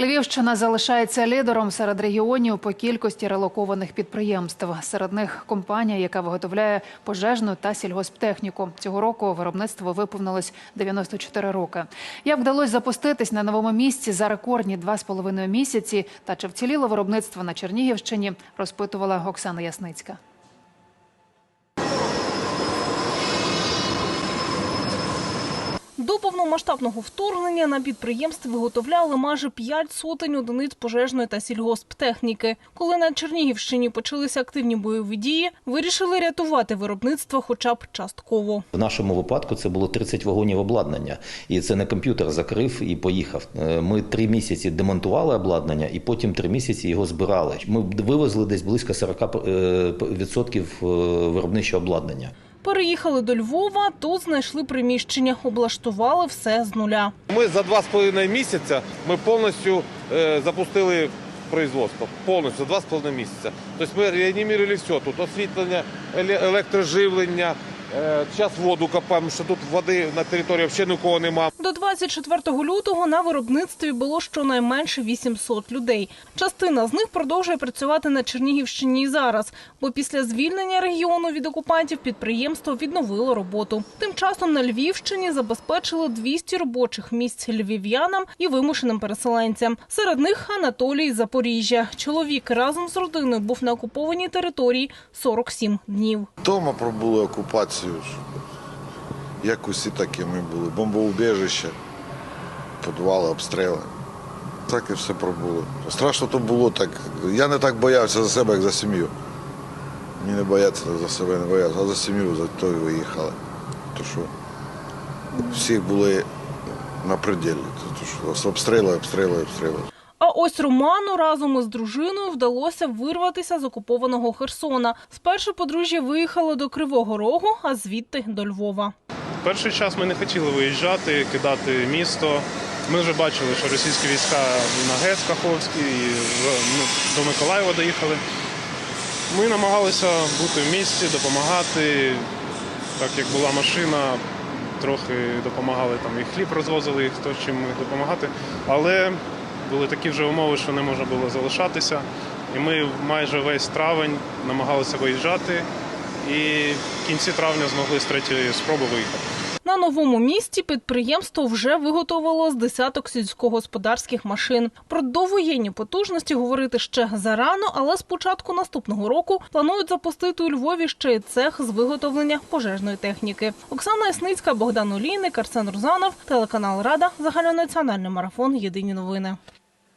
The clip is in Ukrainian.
Львівщина залишається лідером серед регіонів по кількості релокованих підприємств. Серед них компанія, яка виготовляє пожежну та сільгосптехніку. Цього року виробництво виповнилось 94 роки. Як вдалося запуститись на новому місці за рекордні два з половиною місяці, та чи вціліло виробництво на Чернігівщині, розпитувала Оксана Ясницька. Повномасштабного вторгнення на підприємстві виготовляли майже п'ять сотень одиниць пожежної та сільгосптехніки. Коли на Чернігівщині почалися активні бойові дії, вирішили рятувати виробництво хоча б частково. В нашому випадку це було 30 вагонів обладнання, і це не комп'ютер закрив і поїхав. Е, Ми три місяці демонтували обладнання, і потім три місяці його збирали. Ми вивезли десь близько 40% е, виробничого обладнання. Переїхали до Львова, тут знайшли приміщення, облаштували все з нуля. Ми за два з половиною місяця ми повністю е, запустили производство. Повністю за два з половиною місяця. Тобто ми реанімували все. Тут освітлення, еле- електроживлення. Зараз воду копаємо, що тут води на території взагалі нікого немає. До 24 лютого на виробництві було щонайменше 800 людей. Частина з них продовжує працювати на Чернігівщині і зараз, бо після звільнення регіону від окупантів підприємство відновило роботу. Тим часом на Львівщині забезпечили 200 робочих місць львів'янам і вимушеним переселенцям. Серед них Анатолій з Запоріжжя. Чоловік разом з родиною був на окупованій території 47 днів. Дома пробули окупацію, ж. як усі такі ми були. Бомбоубіжище, підвали, обстріли. Так і все пробули. Страшно то було так. Я не так боявся за себе, як за сім'ю. Мені не бояться за себе, не боявся, а за сім'ю за то і виїхали. То що всі були на пределі. То що обстріли, обстріли, обстріли. А ось Роману разом із дружиною вдалося вирватися з окупованого Херсона. Спершу подружжя виїхало до Кривого Рогу, а звідти до Львова. Перший час ми не хотіли виїжджати, кидати місто. Ми вже бачили, що російські війська на ГЕС Каховський ну, до Миколаєва доїхали. Ми намагалися бути в місті, допомагати. Так як була машина, трохи допомагали там і хліб розвозили, і хто чим допомагати. Але були такі вже умови, що не можна було залишатися. І ми майже весь травень намагалися виїжджати. І в кінці травня змогли з третьої спроби виїхати. На новому місці підприємство вже виготовило з десяток сільськогосподарських машин. Про довоєнні потужності говорити ще зарано, але з початку наступного року планують запустити у Львові ще й цех з виготовлення пожежної техніки. Оксана Ясницька, Богдан Олійник, Арсен Рузанов, телеканал Рада, загальнонаціональний марафон. Єдині новини.